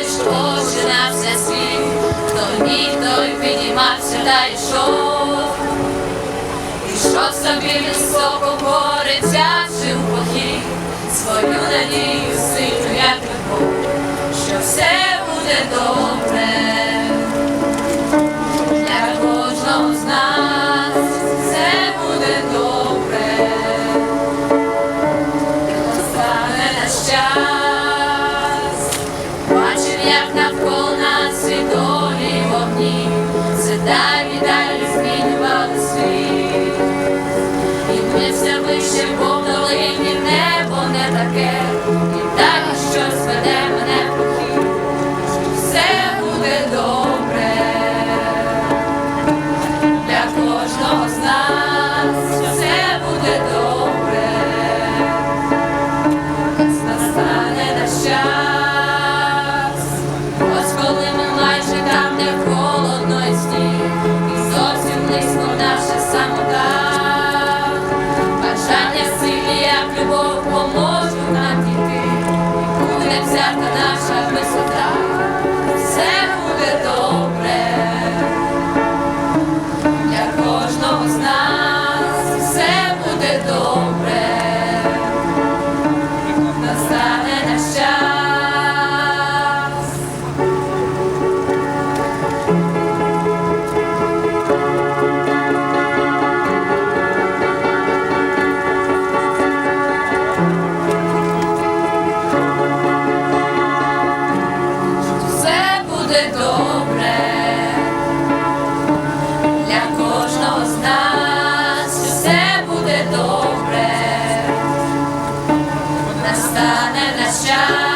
лиш очі на світ, хто ні, той піднімався та йшов, що собі високо в похід, свою надію сильну, як любов, що все буде добре, для кожного з нас все буде добре, стане щастя. Ось коли ми майже там, де холодно наша висота. Буде добре. Для кожного з нас все буде добре. Настане наш час.